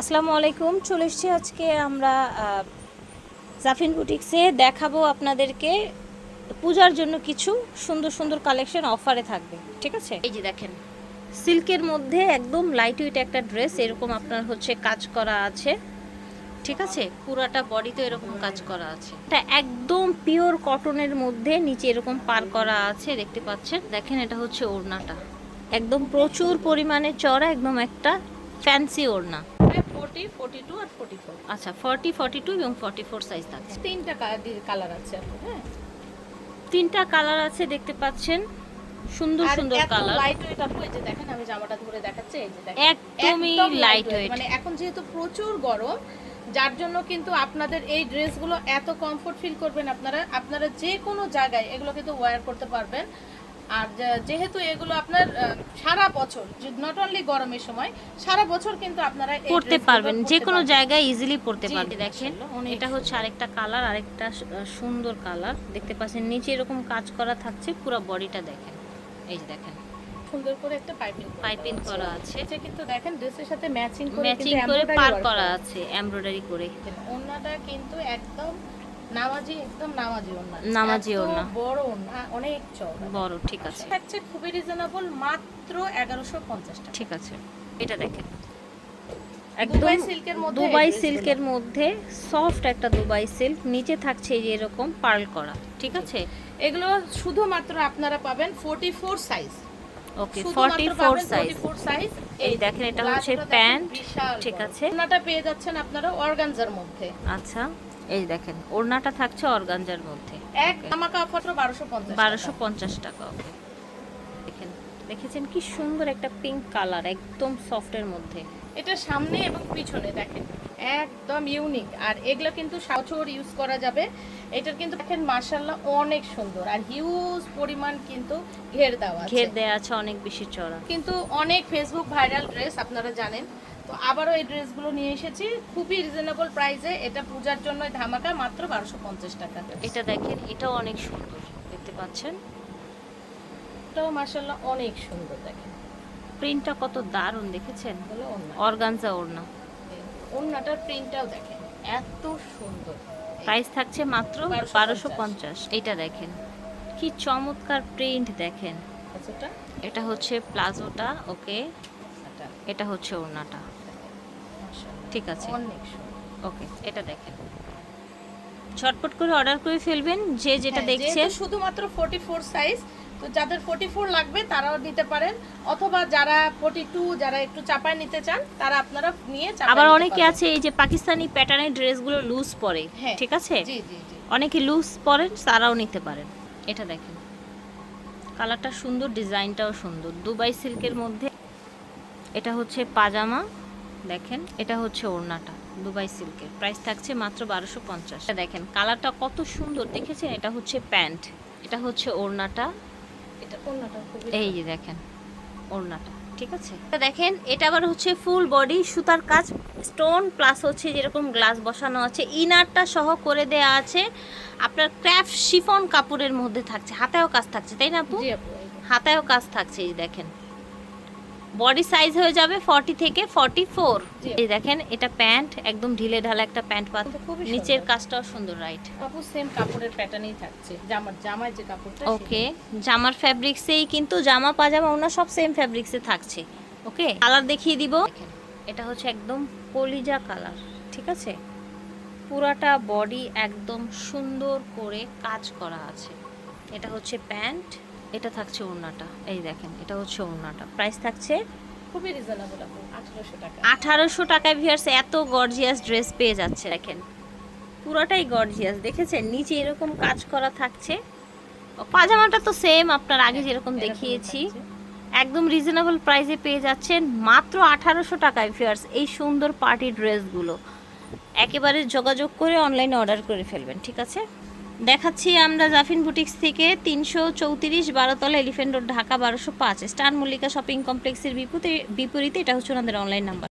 আসসালামু আলাইকুম, চলে এসেছি আজকে আমরা জাফিন বুটিক্সে দেখাবো আপনাদেরকে পূজার জন্য কিছু সুন্দর সুন্দর কালেকশন অফারে থাকবে, ঠিক আছে? এই যে দেখেন, সিল্কের মধ্যে একদম লাইট ওয়েট একটা ড্রেস এরকম আপনার হচ্ছে কাজ করা আছে, ঠিক আছে? পুরাটা বডিতে এরকম কাজ করা আছে। এটা একদম পিওর কটনের মধ্যে নিচে এরকম পার করা আছে, দেখতে পাচ্ছেন? দেখেন, এটা হচ্ছে ওড়নাটা। একদম প্রচুর পরিমাণে চড়া, একদম একটা ফ্যান্সি ওড়না। ফোর্টি ফোর্টি টু আর ফোর্টি ফোর। আচ্ছা ফর্টি ফর্টি টু এবং ফর্টি ফোর সাইজ থাকছে। তিনটা কালার আছে হ্যাঁ? তিনটা কালার আছে দেখতে পাচ্ছেন। সুন্দর সুন্দর কালার লাইট ওয়েট আপু এই যে দেখেন আমি জামাটা ধরে দেখাচ্ছি এই যে দেখেন। একদমই লাইট ওয়েট মানে এখন যেহেতু প্রচুর গরম যার জন্য কিন্তু আপনাদের এই ড্রেসগুলো এত কমফোর্ট ফিল করবেন আপনারা। আপনারা যে কোনো জায়গায় এগুলো কিন্তু ওয়্যার করতে পারবেন। আর যেহেতু এগুলো আপনার সারা বছর নট অনলি গরমের সময় সারা বছর কিন্তু আপনারা পড়তে পারবেন যে কোনো জায়গায় ইজিলি পড়তে পারবেন। দেখেন এটা হচ্ছে আরেকটা কালার আরেকটা সুন্দর কালার দেখতে পাচ্ছেন নিচে এরকম কাজ করা থাকছে পুরো বডিটা দেখেন। এই যে দেখেন। সুন্দর করে একটা পাইপিং পাইপিং করা আছে। এটা কিন্তু দেখেন ড্রেসের সাথে ম্যাচিং করে ম্যাচিং করে পার করা আছে এমব্রয়ডারি করে। ওন্নাটা কিন্তু একদম নামাজি একদম নামাজি ওন্না নামাজি ওড়না। বড় ওন্না অনেক চওড়া। বড় ঠিক আছে। থাকছে খুবই রিজনেবল মাত্র এগারোশো পঞ্চাশ টাকা। ঠিক আছে এটা দেখেন। দুবাই সিল্কের মধ্যে দুবাই সিল্কের মধ্যে সফট একটা দুবাই সিল্ক নিচে থাকছে এরকম পার্ল করা ঠিক আছে? এগুলো শুধুমাত্র আপনারা পাবেন forty four size okay forty four size size এই দেখেন এটা হচ্ছে প্যান্ট ঠিক আছে। ওন্নাটা পেয়ে যাচ্ছেন আপনারা অর্গানজার মধ্যে। আচ্ছা। এই দেখেন ওড়নাটা থাকছে অর্গানজার মধ্যে। এক জামা কাপড় বারোশো পঞ্চাশ বারোশো পঞ্চাশ টাকা ওকে। দেখেন দেখেছেন কি সুন্দর একটা পিঙ্ক কালার একদম সফটের মধ্যে। এটা সামনে এবং পিছনে দেখেন। একদম ইউনিক আর এগুলো কিন্তু বছর ইউজ করা যাবে। এটার কিন্তু দেখেন মার্শাল্লাহ অনেক সুন্দর আর হিউজ পরিমাণ কিন্তু ঘের দেওয়া ঘের দেওয়া আছে অনেক বেশি চড়া। কিন্তু অনেক ফেসবুক ভাইরাল ড্রেস আপনারা জানেন। তো আবারও এই ড্রেসগুলো নিয়ে এসেছি খুবই রিজনেবল প্রাইসে এটা পূজার জন্য ধামাকা মাত্র বারোশো পঞ্চাশ টাকা এটা দেখেন এটাও অনেক সুন্দর দেখতে পাচ্ছেন? এটাও মার্শাল্লাহ অনেক সুন্দর দেখেন। প্রিন্টটা কত দারুণ দেখেছেন? অর্গানজা ওড়না। ওন্নাটার প্রিন্টটাও দেখেন এত সুন্দর। প্রাইস থাকছে মাত্র বারোশো পঞ্চাশ। এটা দেখেন। কি চমৎকার প্রিন্ট দেখেন। আচ্ছা এটা হচ্ছে প্লাজোটা ওকে? এটা এটা হচ্ছে ওড়নাটা। ঠিক আছে। ওকে এটা দেখেন। ঝটপট করে অর্ডার করে ফেলবেন যে যেটা দেখছে দেখছেন। যেহেতু শুধুমাত্র 44 সাইজ তো যাদের 44 লাগবে তারাও নিতে পারেন অথবা যারা 42 যারা একটু চাপায় নিতে চান তারা আপনারা নিয়ে আবার অনেকে আছে এই যে পাকিস্তানি প্যাটার্নের ড্রেসগুলো লুজ পরে হ্যাঁ। ঠিক আছে? জি জি জি। অনেকে লুজ পরেন তারাও নিতে পারেন। এটা দেখেন। কালারটা সুন্দর ডিজাইনটাও সুন্দর। দুবাই সিল্কের মধ্যে এটা হচ্ছে পাজামা দেখেন এটা হচ্ছে ওড়নাটা। দুবাই সিল্কের। প্রাইস থাকছে মাত্র বারোশো পঞ্চাশ। দেখেন কালারটা কত সুন্দর। দেখেছেন? এটা হচ্ছে প্যান্ট। এটা হচ্ছে ওড়নাটা। এটা ওড়নাটা এই যে দেখেন ওড়নাটা। ঠিক আছে? এটা দেখেন এটা আবার হচ্ছে ফুল বডি সুতার কাজ স্টোন প্লাস হচ্ছে যেরকম গ্লাস বসানো আছে ইনারটা সহ করে দেয়া আছে। আপনার ক্র্যাফট শিফন কাপড়ের মধ্যে থাকছে। হাতেও কাজ থাকছে তাই না আপু। হাতেও কাজ থাকছে এই দেখেন। বডি সাইজ হয়ে যাবে ফর্টি থেকে ফর্টি ফোর। এই দেখেন এটা প্যান্ট একদম ঢিলে ঢালা একটা প্যান্ট পাত। নিচের কাজটাও সুন্দর রাইট আপু সেম কাপড়ের প্যাটার্নই থাকছে। জামার জামায় যে কাপড়টা ওকে জামার ফ্যাব্রিক্সেই কিন্তু জামা পাজামা ওনা সব সেম ফ্যাব্রিক্সে থাকছে। ওকে কালার দেখিয়ে দিব। এটা হচ্ছে একদম কলিজা কালার ঠিক আছে? পুরাটা বডি একদম সুন্দর করে কাজ করা আছে। এটা হচ্ছে প্যান্ট। এটা থাকছে ওড়নাটা এই দেখেন এটা হচ্ছে ওড়নাটা। প্রাইস থাকছে খুবই রিজনেবল আপু 1800 টাকা। আঠারোশো টাকায় ভিয়ার্স এত গর্জিয়াস ড্রেস পেয়ে যাচ্ছে দেখেন। পুরোটাই গর্জিয়াস দেখেছেন? নিচে এরকম কাজ করা থাকছে। পাজামাটা তো সেম আপনার আগে যেরকম দেখিয়েছি। একদম রিজনেবল প্রাইসে পেয়ে যাচ্ছেন মাত্র আঠারোশো টাকায় ভিয়ার্স এই সুন্দর পার্টি ড্রেসগুলো একেবারে যোগাযোগ করে অনলাইনে অর্ডার করে ফেলবেন ঠিক আছে? দেখাচ্ছি আমরা জাফিন বুটিক্স থেকে তিনশো চৌত্রিশ বারোতলা এলিফেন্ট রোড, ঢাকা বারোশো পাঁচ। স্টার মল্লিকা শপিং কমপ্লেক্সের বিপরীতে বিপরীতে এটা হচ্ছে ওনাদের অনলাইন নাম্বার